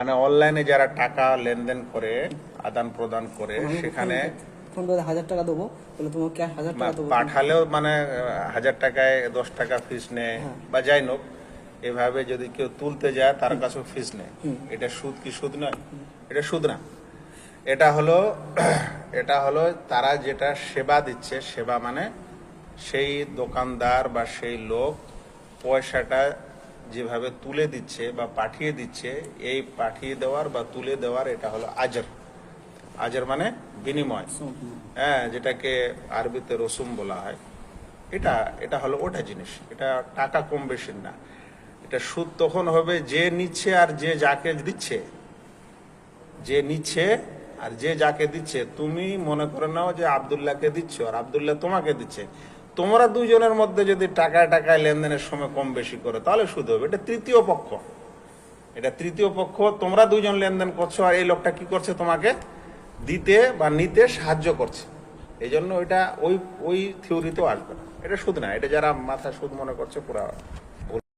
মানে অনলাইনে যারা টাকা লেনদেন করে আদান প্রদান করে সেখানে ফোন করে হাজার টাকা দেবো তাহলে তোমাকে হাজার টাকা দেবো। পাঠালেও মানে হাজার টাকায় দশ টাকা ফিস নেয় বা যাই নোক এভাবে যদি কেউ তুলতে যায় তার কাছেও ফিস নেয়। এটা সুদ কি সুদ নয়? এটা সুদ না। এটা হলো এটা হলো তারা যেটা সেবা দিচ্ছে সেবা মানে সেই দোকানদার বা সেই লোক পয়সাটা যেভাবে তুলে দিচ্ছে বা পাঠিয়ে দিচ্ছে, এই পাঠিয়ে দেওয়ার বা তুলে দেওয়ার এটা হলো আজর। আজর মানে বিনিময়। হ্যাঁ যেটাকে আরবিতে রসুম বলা হয়। এটা এটা হলো ওটা জিনিস। এটা টাকা কম বেশি না। এটা সুদ তখন হবে যে নিচ্ছে আর যে যাকে দিচ্ছে। যে নিচ্ছে আর যে যাকে দিচ্ছে। তুমি মনে করে নাও যে আবদুল্লাহকে দিচ্ছ আর আবদুল্লাহ তোমাকে দিচ্ছে। তোমরা দুজনের মধ্যে যদি টাকায় টাকায় লেনদেনের সময় কম বেশি করে, তাহলে সুদ হবে। এটা তৃতীয় পক্ষ। এটা তৃতীয় পক্ষ, তোমরা দুজন লেনদেন করছ আর এই লোকটা কি করছে তোমাকে দিতে বা নিতে সাহায্য করছে। এই জন্য ওইটা ওই ওই থিওরিতেও আসবে না। এটা সুদ না, এটা যারা মাথা সুদ মনে করছে, পুরা